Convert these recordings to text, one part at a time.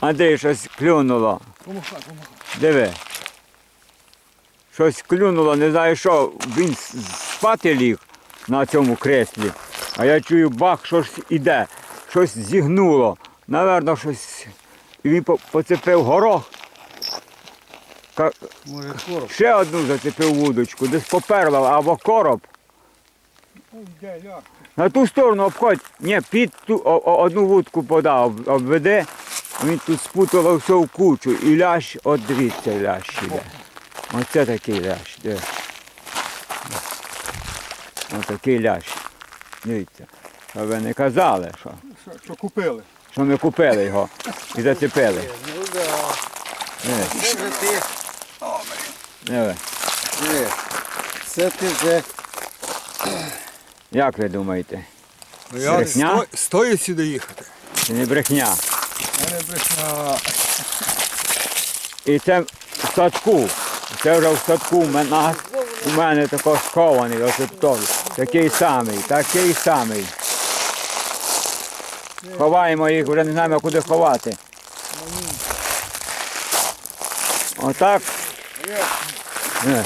Андрій, щось клюнуло. Помахай, помахай. Диви. Щось клюнуло, не знаю що. Він спати ліг на цьому креслі. А я чую бах, щось іде. Щось зігнуло. Наверно, щось. І він поцепив горох. Ка- Може короб. Ще одну зацепив вудочку, десь поперла або короб. На ту сторону обходь. Ні, під ту о- о- одну вудку подав, обведи. Він тут спутало все в кучу. І лящ, от дивіться, лящ іде. Оце такий лящ. Де. Ось такий лящ. Дивіться. Що ви не казали, що, Що, що купили? що ми купили його і зацепили. Ну да. Диви, Це вже ти. диви. Ні. Це ти вже. Як ви думаєте? Ну, я Брехня? сто- стою сюди їхати. Це не брехня. І це в садку. Це вже в садку мене, у мене тако схований, той. Такий самий, такий самий. Ховаємо їх, вже не знаємо куди ховати. Отак. Е.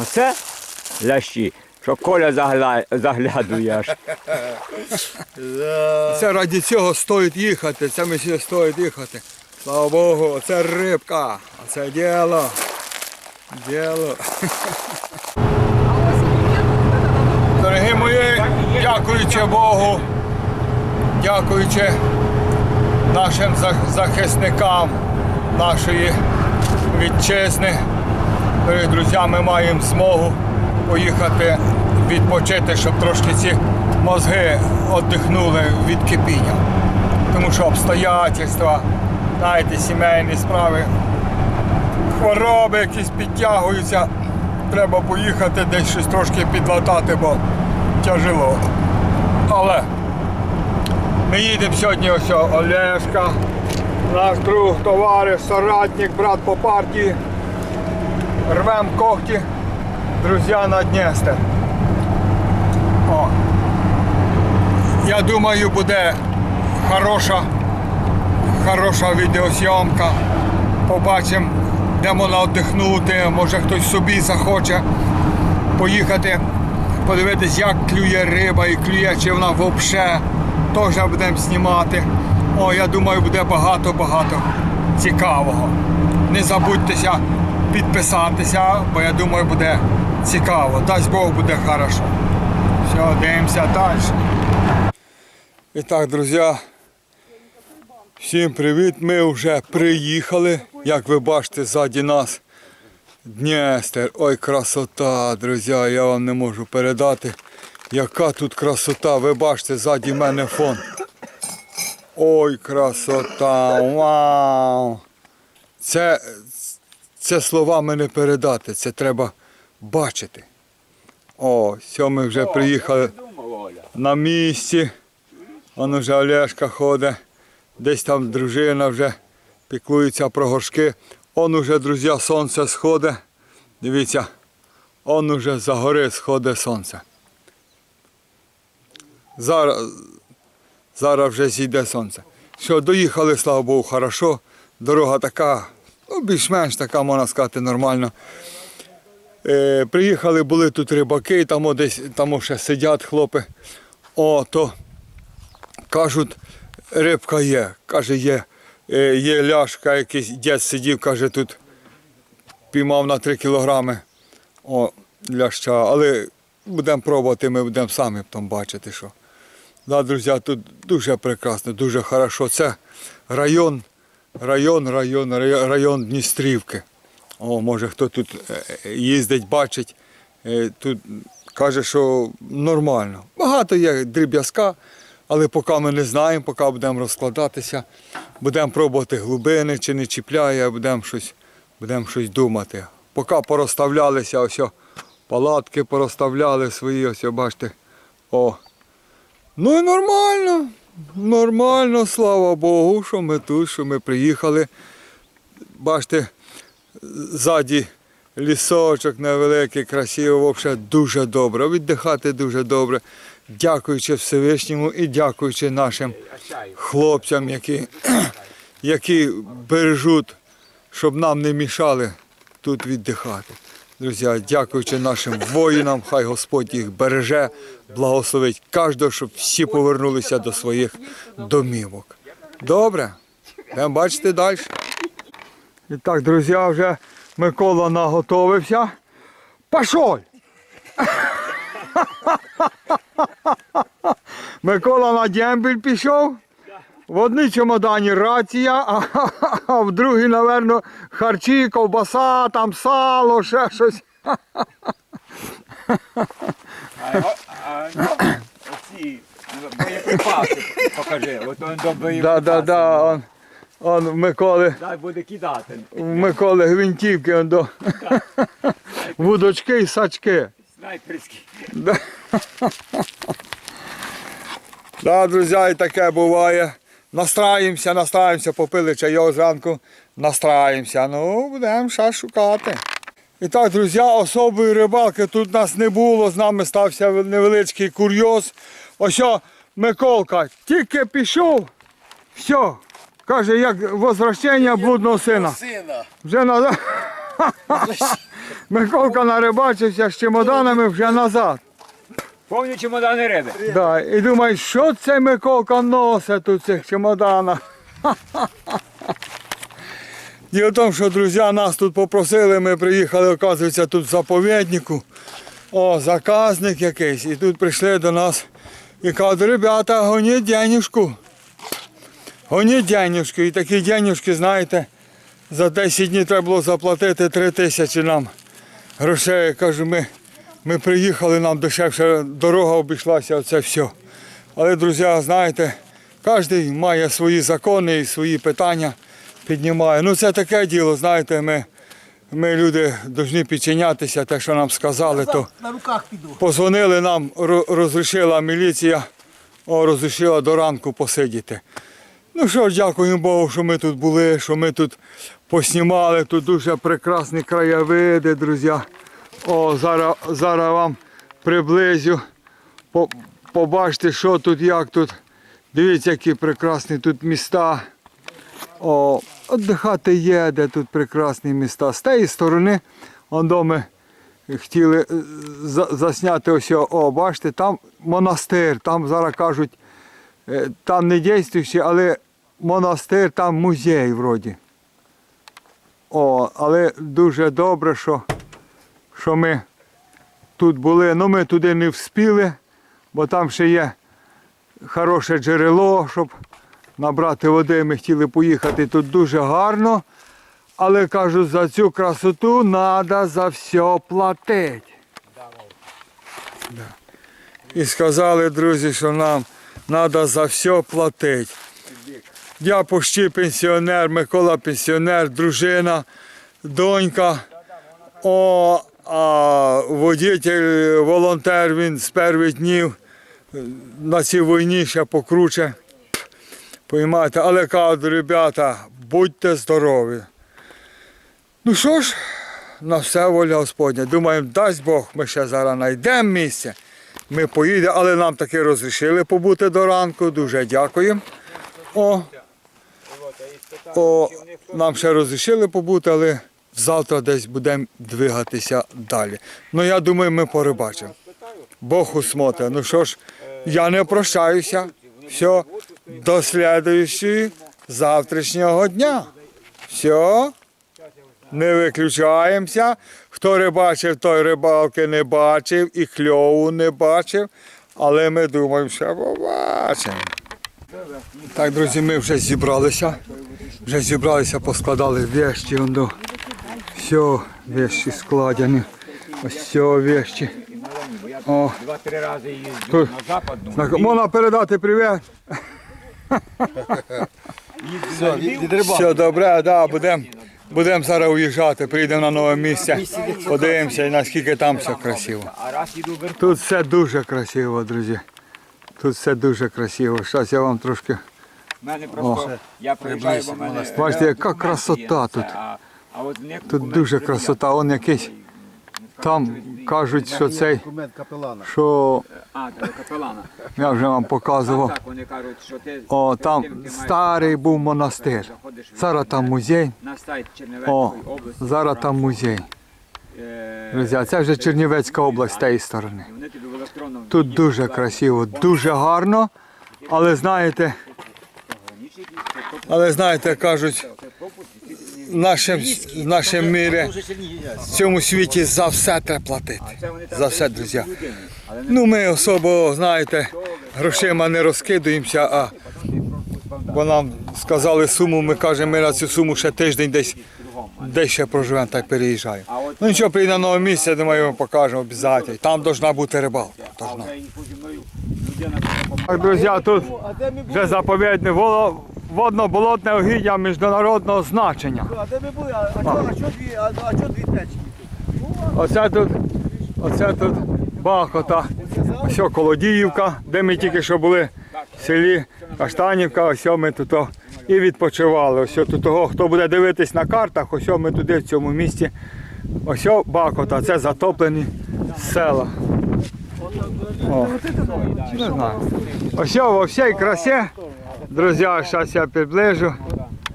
Оце лящі, що Коля загля- заглядує аж. Це раді цього стоїть їхати, це ми ще стоїть їхати. Слава Богу, це рибка, а це діло. Діло. Дорогі мої, дякуючи Богу, дякуючи нашим захисникам нашої вітчизни. Друзі, ми маємо змогу поїхати відпочити, щоб трошки ці мозги віддихнули від кипіння. Тому що обстоятельства, знаєте, сімейні справи, хвороби якісь підтягуються. Треба поїхати десь щось трошки підлатати, бо тяжело. Але ми їдемо сьогодні ось Олешка, наш друг, товариш, соратник, брат по партії. Рвем когті, друзі на Дністер. О. Я думаю, буде хороша, хороша відеозйомка. Побачимо, де можна віддихнути, може хтось собі захоче поїхати, подивитись, як клює риба і клює, чи вона взагалі. Теж будемо знімати. О, я думаю, буде багато-багато цікавого. Не забудьтеся підписатися, бо я думаю, буде цікаво. Дасть Бог буде хорошо. Все, дивимося далі. І так, друзі, всім привіт. Ми вже приїхали. Як ви бачите, ззаді нас Дністер. Ой, красота, друзі, я вам не можу передати. Яка тут красота, ви бачите, ззаді мене фон. Ой, красота! Вау! Це, це словами не передати, це треба бачити. О, все, ми вже приїхали на місці. Вон вже Олешка ходить. Десь там дружина вже піклується про горшки. Он уже, друзі, сонце сходить. Дивіться, он уже за гори сходить сонце. Зараз, зараз вже зійде сонце. Що, доїхали, слава Богу, хорошо. Дорога така, ну, більш-менш така, можна сказати, нормально. Е, приїхали, були тут рибаки, там о, десь там о, ще сидять хлопи. О, то кажуть, рибка є. Каже, є, е, є ляшка, якийсь дід сидів, каже, тут піймав на 3 кілограми о, ляща. Але будемо пробувати, ми будемо самі там бачити, що. Да, друзі, тут дуже прекрасно, дуже хорошо. Це район, район, район, район, Дністрівки. О, може хто тут е, їздить, бачить. Е, Тут каже, що нормально. Багато є дріб'язка, але поки ми не знаємо, поки будемо розкладатися, будемо пробувати глибини, чи не чіпляє, будемо щось, будемо щось думати. Поки порозставлялися, ось палатки порозставляли свої, ось бачите. О. Ну і нормально. Нормально, слава Богу, що ми тут, що ми приїхали. Бачите, ззаді лісочок невеликий, красиво, взагалі дуже добре. Віддихати дуже добре. Дякуючи Всевишньому і дякуючи нашим хлопцям, які, які бережуть, щоб нам не мішали тут віддихати. Друзі, дякуючи нашим воїнам, хай Господь їх береже, благословить кожного, щоб всі повернулися до своїх домівок. Добре, будемо бачити далі. І так, друзі, вже Микола наготовився. Пошов! Микола на дембель пішов. В одній чемодані рація, а, в другій, напевно, харчі, ковбаса, там сало, ще щось. А, оці боєприпаси покажи. От он до боєприпасів. Он, он в Миколи, Дай буде кидати. в Миколи гвинтівки, он до вудочки і сачки. Снайперські. Да. Да, друзі, і таке буває. Настраємося, настраємося, попили чайок зранку, настраємося. Ну, будемо ще шукати. І так, друзі, особої рибалки тут нас не було, з нами стався невеличкий курйоз. Ось Миколка тільки пішов, все. Каже, як возвращення блудного. Сина. Вже назад. Миколка нарибачився з чемоданами вже назад. Повні чемодани риби. Да, і думаю, що це Миколка носить у цих чемоданах. Діло в тому, що друзі нас тут попросили, ми приїхали, оказується, тут в заповіднику. О, заказник якийсь. І тут прийшли до нас і кажуть, ребята, гоніть денюжку. Гоніть денюжку. І такі денюжки, знаєте, за 10 днів треба було заплатити 3 тисячі нам грошей. Кажу, ми, ми приїхали, нам дешевше дорога обійшлася, оце все. Але, друзі, знаєте, кожен має свої закони і свої питання піднімає. Ну це таке діло, знаєте, ми, ми люди повинні підчинятися, те, що нам сказали, то На руках піду. позвонили нам, ро- розрішила міліція, о, розрішила до ранку посидіти. Ну що ж, дякуємо Богу, що ми тут були, що ми тут поснімали. Тут дуже прекрасні краєвиди, друзі. О, зараз, зараз вам приблизю. Побачите, що тут, як тут. Дивіться, які прекрасні тут міста. О, віддихати є, де тут прекрасні міста. З тієї сторони, он до ми хотіли е, засняти ось, о, бачите, там монастир, там зараз кажуть, е, там не дійствуючий, але монастир, там музей вроді. О, але дуже добре, що, що ми тут були. Ну ми туди не вспіли, бо там ще є хороше джерело, щоб набрати води. Ми хотіли поїхати тут дуже гарно. Але кажуть, за цю красоту треба за все платити. Да. І сказали, друзі, що нам треба за все платити. Я почти пенсіонер, Микола пенсіонер, дружина, донька. О, а водитель, волонтер, він з перших днів на цій війні ще покруче. Поймаєте, але кажуть, ребята, будьте здорові. Ну що ж, на все воля Господня. Думаємо, дасть Бог, ми ще зараз знайдемо місце. Ми поїдемо, але нам таки розрішили побути до ранку. Дуже дякуємо. О, о, нам ще розрішили побути, але завтра десь будемо двигатися далі. Ну я думаю, ми порибачимо. Бог усмотре. Ну що ж, я не прощаюся. Все, до слідуючого завтрашнього дня. Все. Не виключаємося. Хто рибачив, той рибалки не бачив і кльову не бачив. Але ми думаємо, що побачимо. Так, друзі, ми вже зібралися. Вже зібралися, поскладали вещі. Все, вещі складені. Ось все вещі. О, Два-три рази їздив на западну. так, можна передати привіт. Все. Все добре, да, будемо будем зараз уїжджати, приїдемо на нове місце, подивимося, наскільки там все красиво. Тут все дуже красиво, друзі. Тут все дуже красиво. Зараз я вам трошки. Мене просто я приїжджаю, бо мене. Бачите, яка красота тут. Тут дуже красота. Он якийсь там кажуть, що цей, що я вже вам показував. О, там старий був монастир. Зараз там музей. О, зараз там музей. Друзі, це вже Чернівецька область з тієї сторони. Тут дуже красиво, дуже гарно. Але знаєте, але знаєте, кажуть, ти в нашому, в мірі, в цьому світі за все треба платити. За все, друзі. Ну, ми особо, знаєте, грошима не розкидуємося, а бо нам сказали суму, ми кажемо, ми на цю суму ще тиждень десь, десь ще проживемо, так переїжджаємо. Ну нічого, прийде на нове місце, думаю, ми покажемо обов'язково. Там повинна бути рибалка. Должна. Так, друзі, тут вже заповідне водно-болотне угіддя міжнародного значення. А де ми були? А, а, а, чо дві, а, а чо дві течії? Оце тут, оце тут Бахота, ось Колодіївка, де ми тільки що були в селі Каштанівка, ось ми тут і відпочивали. Ось тут того, хто буде дивитись на картах, ось ми туди в цьому місті. Ось Бахота, це затоплені села. О, не знаю. Ось во всій красі, друзі, зараз я приближу.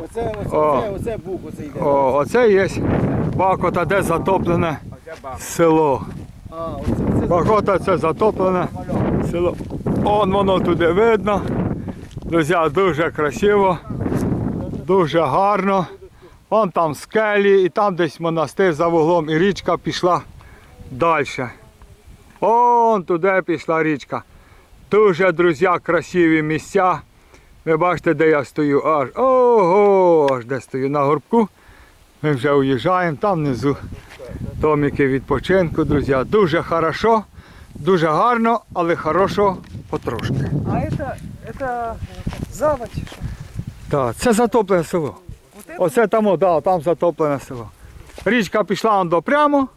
Оце, оце, О. оце, оце оце йде. О, оце є Бахота, де затоплене село. А, оце, оце. Бахота це затоплене село. Он воно туди видно. Друзі, дуже красиво, дуже гарно. Вон там скелі, і там десь монастир за вуглом, і річка пішла далі. Он туди пішла річка. Дуже, друзі, красиві місця. Ви бачите, де я стою аж. Ого, аж де стою на горбку. Ми вже уїжджаємо, там внизу домики відпочинку, друзі. Дуже хорошо, дуже гарно, але хорошо потрошки. А это, это заводь. Так, це затоплене село. Вот это Оце там, о, да, там затоплене село. Річка пішла он до прямо,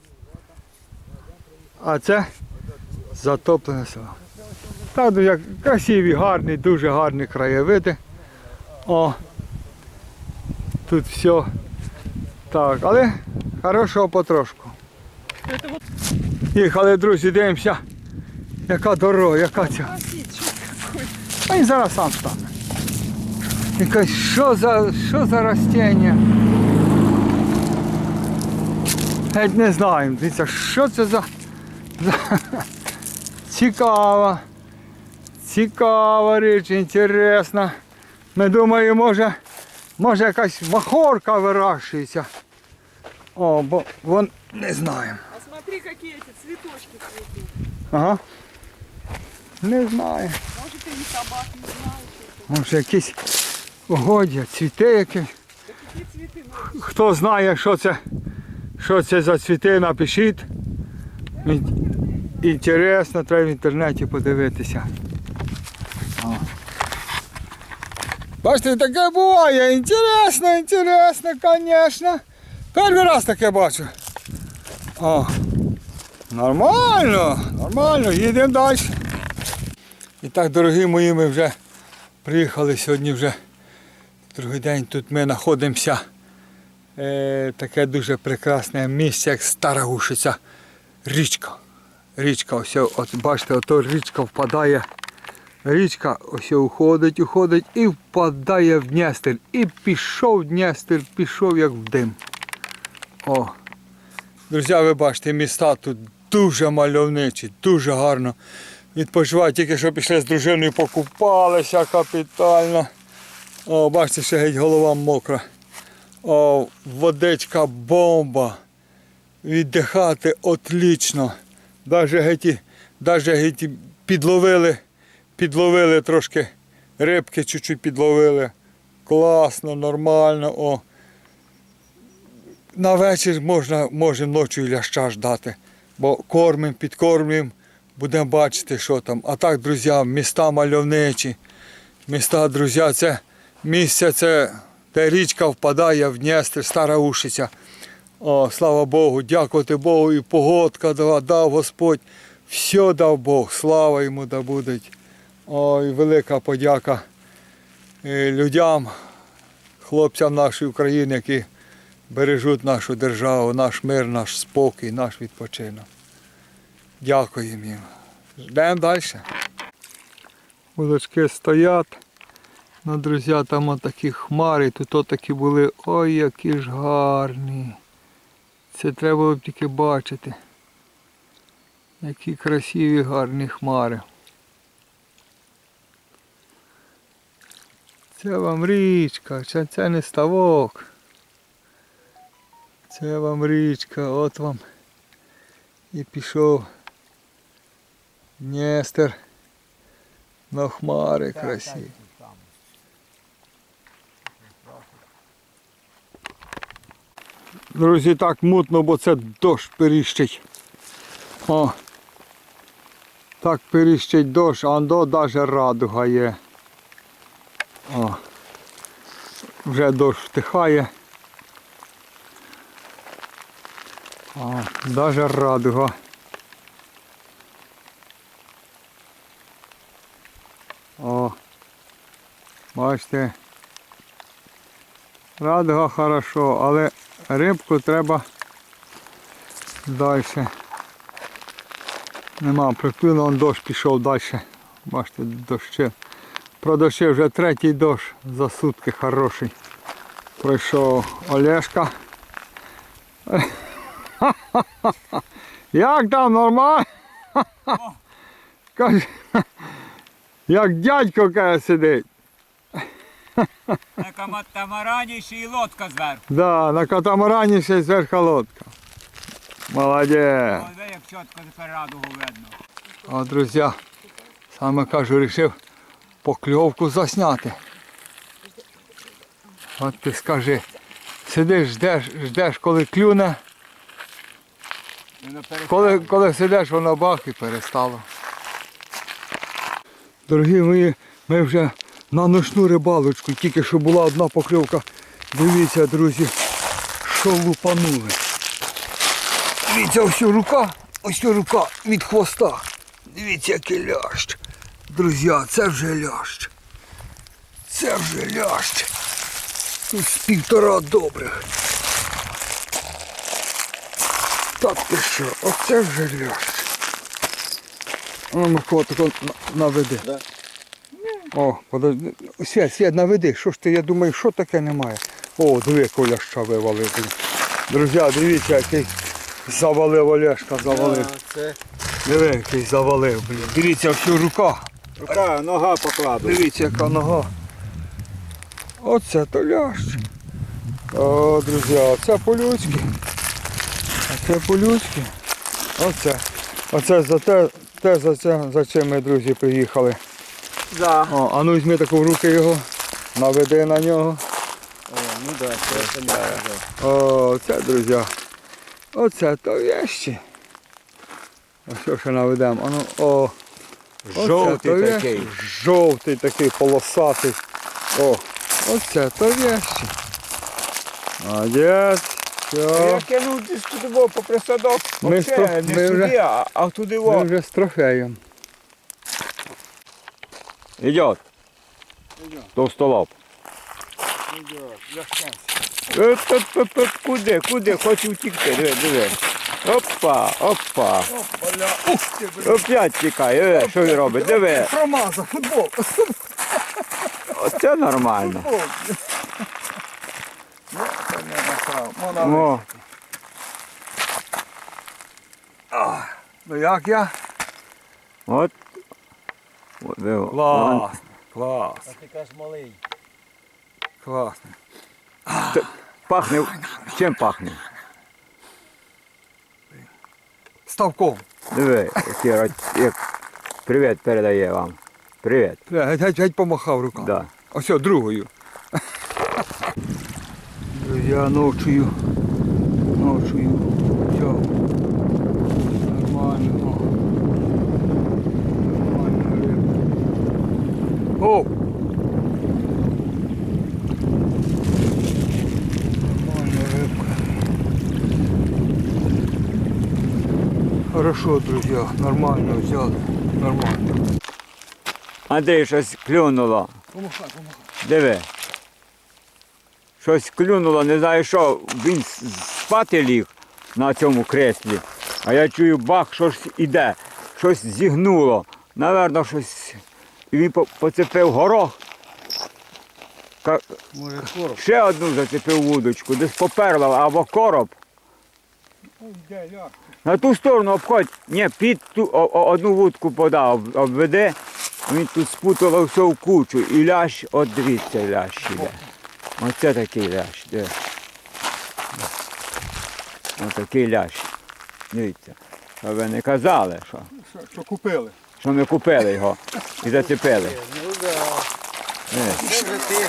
а це затоплене село. Так, друзі, красиві, гарні, дуже гарні краєвиди. О, тут все так, але хорошого потрошку. Їхали, друзі, дивимося, яка дорога, яка ця. А він зараз сам стане. Якась, що за, що за растіння? Геть не знаємо. Дивіться, що це за. за... Цікава. Цікава річ, інтересна. Ми думаю, може, може якась махорка вирощується. О, бо вон не знаємо. А смотри, какие эти цветочки цветут. Ага. Не знаю. Может, и не собак, не знаю. что Може якісь угодя, цвіти якісь. это. Какие цветы? Ну, Хто знає, що це, що це за цвіти, напишіть. Ін- Інтересно, треба в інтернеті подивитися. Бачите, таке буває. Інтересно, інтересно, звісно. Перший раз таке бачу. О. Нормально, нормально, їдемо далі. І так, дорогі мої, ми вже приїхали сьогодні вже другий день. Тут ми знаходимося е, таке дуже прекрасне місце, як Стара Гушиця. Річка. Річка, ось, от бачите, ото річка впадає. Річка ось уходить, уходить і впадає в Дністер. І пішов Дністер, пішов як в дим. О. Друзі, ви бачите, міста тут дуже мальовничі, дуже гарно. Відпочивають, тільки що пішли з дружиною, покупалися капітально. О, бачите, ще геть голова мокра. О, водичка бомба. Віддихати отлично. Даже геть, даже геть підловили, підловили трошки рибки, чуть-чуть підловили. Класно, нормально. О. На вечір можна, може ночі ляща ждати, бо кормимо, підкормлюємо, будемо бачити, що там. А так, друзі, міста мальовничі. Міста, друзі, це місце, це де річка впадає в Дністр, стара Ушиця. О, слава Богу, дякувати Богу, і погодка дав Господь. Все дав Бог, слава йому да буде. Ой, велика подяка е, людям, хлопцям нашої України, які бережуть нашу державу, наш мир, наш спокій, наш відпочинок. Дякуємо їм. Ждемо далі. Вулички стоять. Ну, друзі, там отакі хмари, тут отакі були. Ой, які ж гарні. Це треба було б тільки бачити. Які красиві гарні хмари. Це вам річка, це, це не ставок. Це вам річка, от вам і пішов Дністер на хмари красиві. Друзі, так мутно, бо це дощ періщить. О. Так періщить дощ, а до навіть радуга є. О. Вже дощ втихає. О, навіть радуга. О. Бачите. Радуга хорошо, але рибку треба далі. Нема, приплинуло, дощ пішов далі. Бачите, дощі. Про дощі вже третій дощ за сутки хороший. Пройшов Олешка. Як там нормально? Каже, як дядько каже сидить. На катамарані ще й лодка зверху. Да, на катамарані ще й зверху лодка. Молодець. Ось як чітко тепер радугу видно. А, друзі, саме кажу, вирішив покльовку засняти. От ти скажи, сидиш, ждеш, ждеш, коли клюне, коли, коли сидиш, воно бах і перестало. Дорогі мої, ми вже на ночну рибалочку, тільки що була одна покльовка. Дивіться, друзі, що лупанули. Дивіться, ось рука, ось рука від хвоста. Дивіться, який лящ. Друзі, це вже лящ. Це вже лящ. Тут з півтора добрих. Так ти що, оце вже лящ. А ну, Микола, тако наведи. Да. О, подожди. Свят, свят, наведи. Що ж ти, я думаю, що таке немає. О, диви, якого ляща вивалив. Друзі, дивіться, який завалив Олешка, завалив. Диви, який завалив, блін. Дивіться, всю рука. Рука, нога покладу. Дивіться, яка нога. Оце то лящ. О, друзі, оце по-людськи. Оце по-людськи. Оце. Оце за те, те за це, за чим ми, друзі, приїхали. Да. О, а ну візьми таку в руки його, наведи на нього. О, ну да, це да. О, це, друзі. Оце то вещі. Ось що ще наведемо. А ну, о. Оце Жовтий то такий. Жовтий такий, полосатий. О, оце то вещі. Молодець. Я Все. кинув десь туди во, по присадок. Ми Ми сто- не ми сюди, вже- а, а туди Ми во. вже з трофеєм. Идет. Товстолоб. Е, Куди, куди, хочу втікти, диви, диви. Опа, опа. Опять тікає, диви, що він робить, диви. Промазав футбол. Оце нормально. О, Ну як я? от. От, диви. Клас. Клас. А ти кажеш малий. Класно. Пахне, чим пахне? Ставком. Диви, як привіт передає вам. Привіт. Геть, геть, геть помахав руками. Да. Ось другою. Я ночую. Ночую. Все. Нормально. Нормально. О! Хорошо, друзья, нормально взяли. Нормально. Андрій щось клюнуло. Помахай, помахай. Диви. щось клюнуло, не знаю що, він спати ліг на цьому креслі. А я чую бах, щось іде, щось зігнуло. Наверно, щось. І він поцепив горох. Ка- Може короб. Ще одну зацепив вудочку, десь поперла або короб. На ту сторону обходь. Ні, під ту о- о- одну вудку подав, обведе. Він тут спутував все в кучу. І лящ, от дивіться, лящ іде. Оце такий лящ. Де. Ось такий лящ. Дивіться. А ви не казали, що, Що, що купили? що ми купили його і зацепили. Ну да. Це вже ти.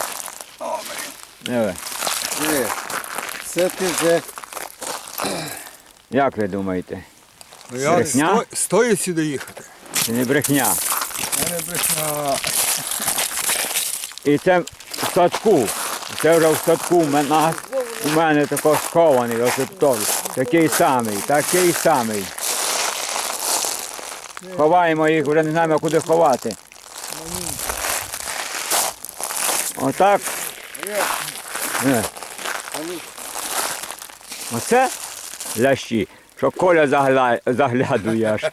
Це ти вже. Як ви думаєте? Ну, я Брехня? сто, стою сюди їхати. Це не брехня. Не брехня. І це в садку. Це вже в садку у мене, у мене тако схований, ось той. Такий самий, такий самий. Ховаємо їх, вже не знаємо куди ховати. Отак. Е. Оце лящі, що Коля загля... заглядує аж.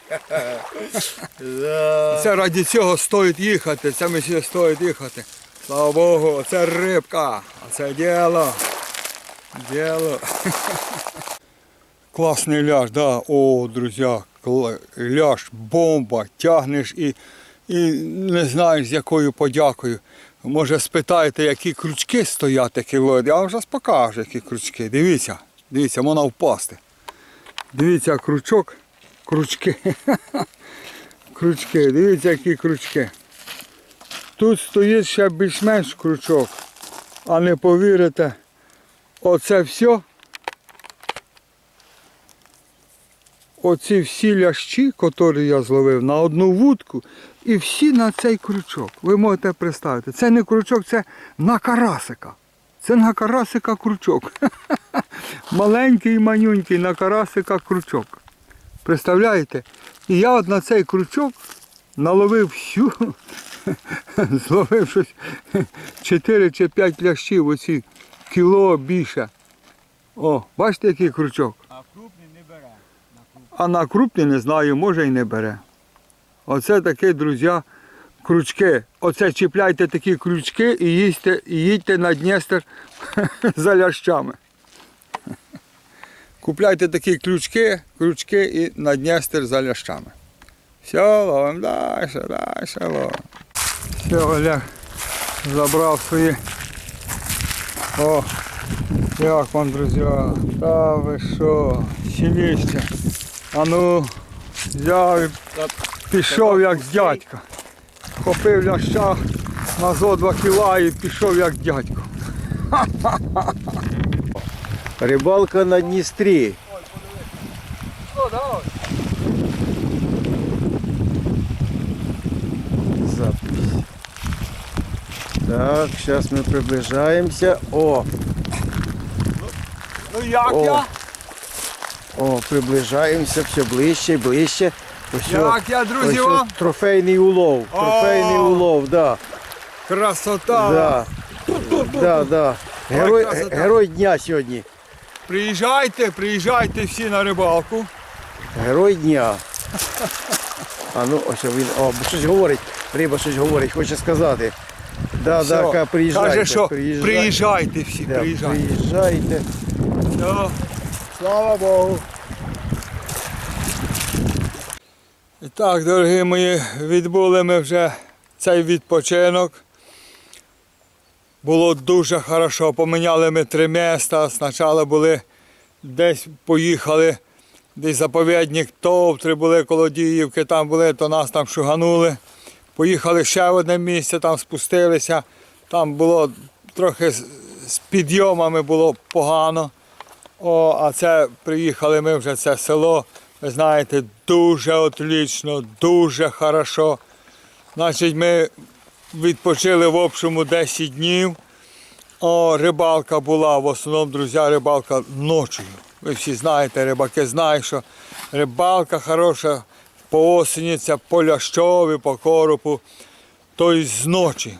Це раді цього стоїть їхати, це ми стоїть їхати. Слава Богу, це рибка, це діло. Діло. Класний ляж, да. О, друзі, ляж, бомба, тягнеш і, і не знаєш з якою подякою. Може спитаєте, які крючки стоять, які. Я вам зараз покажу, які крючки. Дивіться, дивіться, можна впасти. Дивіться, крючок, крючки. Крючки, дивіться, які крючки. Тут стоїть ще більш-менш крючок. А не повірите, оце все. Оці всі лящі, які я зловив на одну вудку, і всі на цей крючок. Ви можете представити. Це не крючок, це на карасика. Це на карасика крючок. Маленький манюнький на карасика крючок. Представляєте? І я от на цей крючок наловив всю, зловив щось 4 чи 5 лящів, оці кіло більше. О, бачите, який крючок? А крупний не бере. А на крупний не знаю, може і не бере. Оце такі, друзі, крючки. Оце чіпляйте такі крючки і їдьте, і їдьте на Дністер за лящами. Купляйте такі крючки, крючки і на Дністер за лящами. Все, ловим далі, далі ловим. Все, Олег забрав свої. О, як вам, друзі, та ви що, сіліще. А ну, і пішов як дядько. Хопив ляща на зо 2 кіла і пішов як дядько. Рибалка на Дністрі. Запись. Так, зараз ми приближаємося. О, Ну як О. я? о, приближаємося все ближче і ближче. Ось Як я, друзі, ось вам? трофейний улов. Трофейний улов, да. Красота! Да. Да, да. Герой, красота. герой дня сьогодні. Приїжджайте, приїжджайте всі на рибалку. Герой дня. А ну ось він. О, щось говорить. Риба щось говорить, хоче сказати. Да, Все. да, ка, приїжджайте. Каже, що приїжджайте. приїжджайте всі, Да, приїжджайте. приїжджайте. Все. Слава Богу. І так, дорогі мої, відбули ми вже цей відпочинок. Було дуже хорошо. Поміняли ми три міста. Спочатку були десь поїхали, десь заповідник Товтри були коло Діївки, там були, то нас там шуганули. Поїхали ще в одне місце, там спустилися. Там було трохи з- підйомами було погано. О, а це приїхали ми вже це село. Ви знаєте, дуже отлично, дуже хорошо. Значить, ми відпочили в общому 10 днів. О, рибалка була, в основному, друзі, рибалка ночі. Ви всі знаєте, рибаки знають, що рибалка хороша по осені, це по лящові, по коропу, тобто з ночі.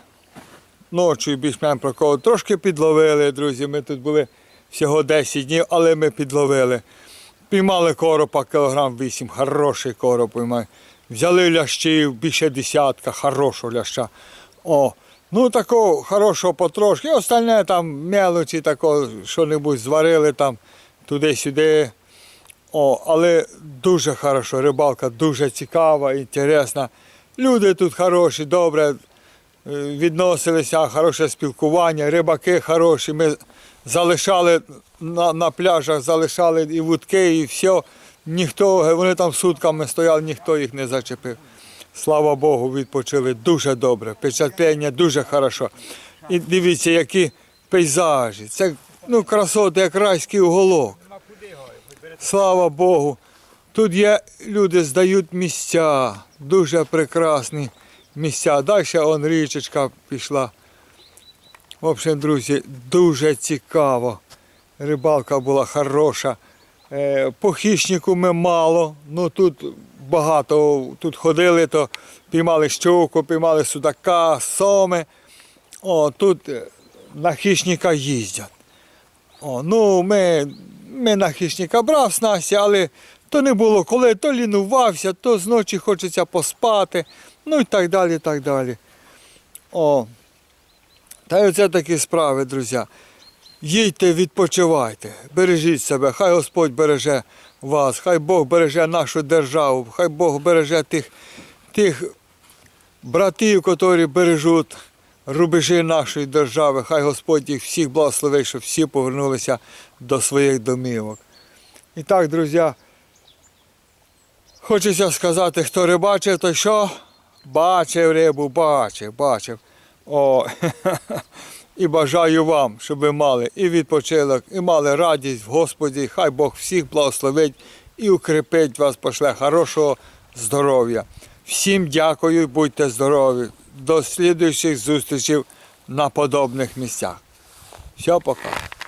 ночі більш-менш прокол. Трошки підловили, друзі. Ми тут були всього 10 днів, але ми підловили. Піймали коропа кілограм 8, хороший короб. Взяли лящів більше десятка, хорошого ляща. О, ну такого хорошого потрошки. Остальне там мелочі, такого, що-небудь зварили там туди-сюди. Але дуже хорошо, рибалка дуже цікава, інтересна. Люди тут хороші, добре е, відносилися, хороше спілкування, рибаки хороші. Ми залишали на, на пляжах, залишали і вудки, і все. Ніхто, вони там сутками стояли, ніхто їх не зачепив. Слава Богу, відпочили дуже добре. Впечатлення дуже хорошо. І дивіться, які пейзажі. Це ну, красоти, як райський уголок. Слава Богу. Тут є люди здають місця, дуже прекрасні місця. Далі он річечка пішла. В общем, друзі, дуже цікаво. Рибалка була хороша. Е, По хищнику ми мало, ну тут багато. Тут ходили, то піймали щуку, піймали судака, соми. О, тут е, на хищника їздять. О, ну, ми, ми на хищника брав снасті, але то не було коли, то лінувався, то зночі хочеться поспати, ну і так далі, так далі. О. Та й оце такі справи, друзі. Їдьте, відпочивайте, бережіть себе, хай Господь береже вас, хай Бог береже нашу державу, хай Бог береже тих, тих братів, які бережуть рубежі нашої держави. Хай Господь їх всіх благословить, щоб всі повернулися до своїх домівок. І так, друзі, хочеться сказати, хто рибачив, то що? Бачив рибу, бачив, бачив. О, і бажаю вам, щоб ви мали і відпочинок, і мали радість в Господі. Хай Бог всіх благословить і укріпить вас, пошле хорошого здоров'я. Всім дякую, будьте здорові. До слідуючих зустрічей на подобних місцях. Все, пока.